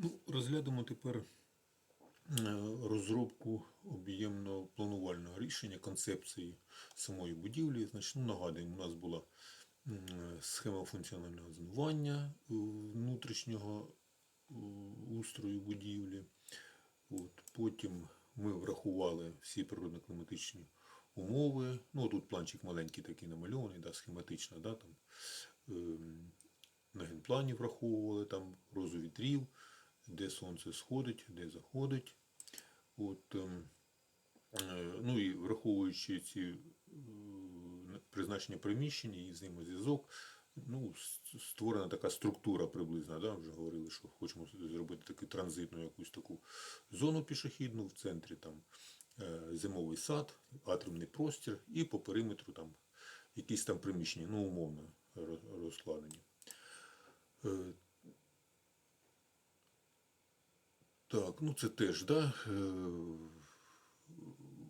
Ну, розглянемо тепер е, розробку об'ємного планувального рішення концепції самої будівлі. Значить, ну, нагадуємо, у нас була схема функціонального зонування е, внутрішнього е, устрою будівлі. От, потім ми врахували всі природно-кліматичні умови. Ну, тут планчик маленький такий намальований, да, схематично, да, там, ем, на генплані враховували там розу вітрів, де сонце сходить, де заходить. От, ем, е, ну і враховуючи ці е, призначення приміщення і з ними зв'язок, ну, створена така структура приблизна. Да? Вже говорили, що хочемо зробити таку транзитну якусь таку зону пішохідну в центрі там е, зимовий сад, атомний простір і по периметру там якісь там приміщення, ну умовно розкладені. Так, ну це теж, да, е,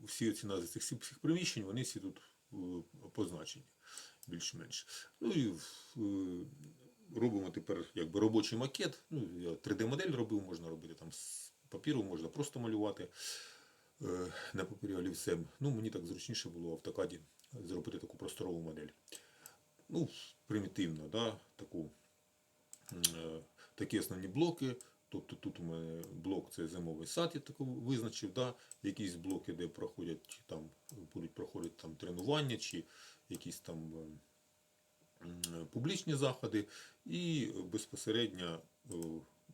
всі ці назви цих всіх приміщень, вони всі тут е, позначені більш-менш. Ну і е, робимо тепер якби робочий макет. Ну, я 3D-модель робив, можна робити там з папіру, можна просто малювати на папері олівцем. Ну, мені так зручніше було в автокаді зробити таку просторову модель. Ну, примітивно, да, таку такі основні блоки. Тобто тут у мене блок це зимовий сад, я таку визначив, да? якісь блоки, де проходять там, будуть проходити там тренування чи якісь там е, публічні заходи, і безпосередньо е,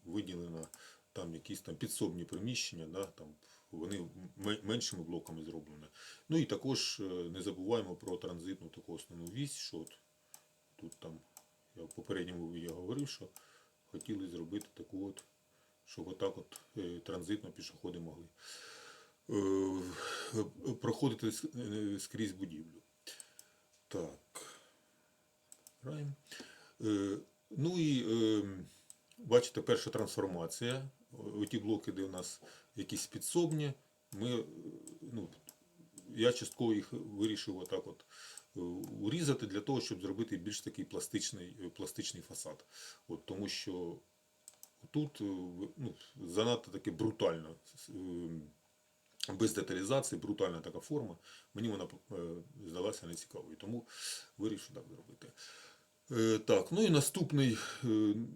виділено там якісь там підсобні приміщення, да? там вони меншими блоками зроблені. Ну і також е, не забуваємо про транзитну таку основну вісь, що от тут там я в попередньому я говорив, що хотіли зробити таку от, щоб отак от е, транзитно пішоходи могли е, проходити е, скрізь будівлю. Так. Ну і бачите, перша трансформація. Оті блоки, де у нас якісь підсобні, ми, ну, я частково їх вирішив отак от урізати для того, щоб зробити більш такий пластичний, пластичний фасад. От, тому що тут е, ну, занадто таке брутально, е, без деталізації, брутальна така форма. Мені вона е, здалася нецікавою, тому вирішив так зробити. Так, ну і наступний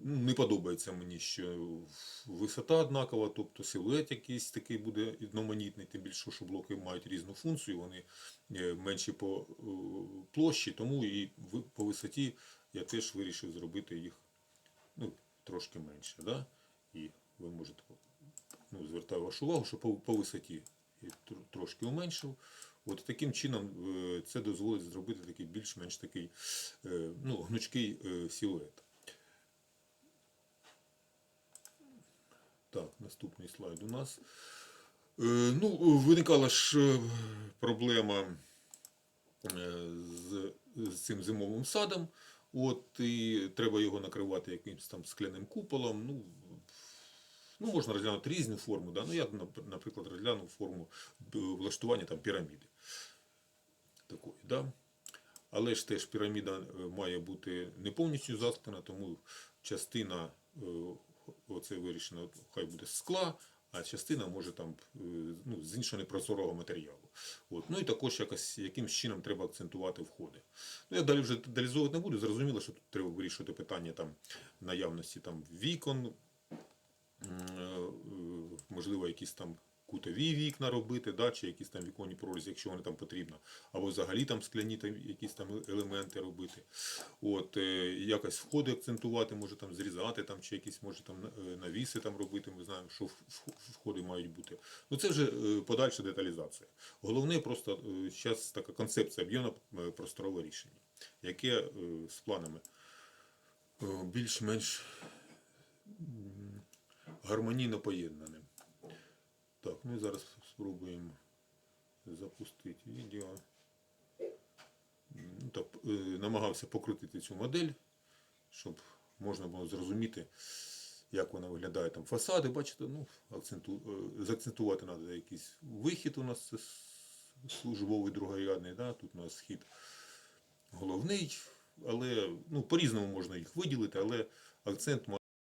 не подобається мені, що висота однакова, тобто силует якийсь такий буде одноманітний, тим більше, що блоки мають різну функцію, вони менші по площі, тому і по висоті я теж вирішив зробити їх ну, трошки менше. Да? І ви можете ну, звертаю вашу увагу, що по, по висоті трошки уменшив. От таким чином е, це дозволить зробити такий більш-менш такий е, ну, гнучкий е, силует. Так, наступний слайд у нас. Ну, виникала ж проблема з цим зимовим садом. От, і треба його накривати якимось там скляним куполом. Ну, ну можна розглянути різні форми. Да? Ну, я, наприклад, розглянув форму е, влаштування там, піраміди. Такої, да? Але ж теж піраміда е, має бути не повністю засклена, тому частина е, оце вирішено, хай буде скла, а частина може там е, ну, з іншого непрозорого матеріалу. От. Ну і також якось якимсь чином треба акцентувати входи. Ну, я далі вже деталізовувати не буду. Зрозуміло, що тут треба вирішувати питання там, наявності там, вікон, е, е, можливо, якісь там кутові вікна робити, да, чи якісь там віконні прорізі, якщо вони там потрібно, або взагалі там скляні там, якісь там елементи робити. От, е, якось входи акцентувати, може там зрізати, там, чи якісь може там е, навіси там робити, ми знаємо, що входи мають бути. Ну це вже е, подальша деталізація. Головне просто зараз така концепція об'ємно просторове рішення, яке з планами більш-менш гармонійно поєднане. Так, ну зараз спробуємо запустити відео. Ну, так, е, намагався покрутити цю модель, щоб можна було зрозуміти, як вона виглядає там фасади. Бачите, ну, акценту, е, заакцентувати треба якийсь вихід у нас службовий другорядний, да? тут у нас схід головний, але ну, по-різному можна їх виділити, але акцент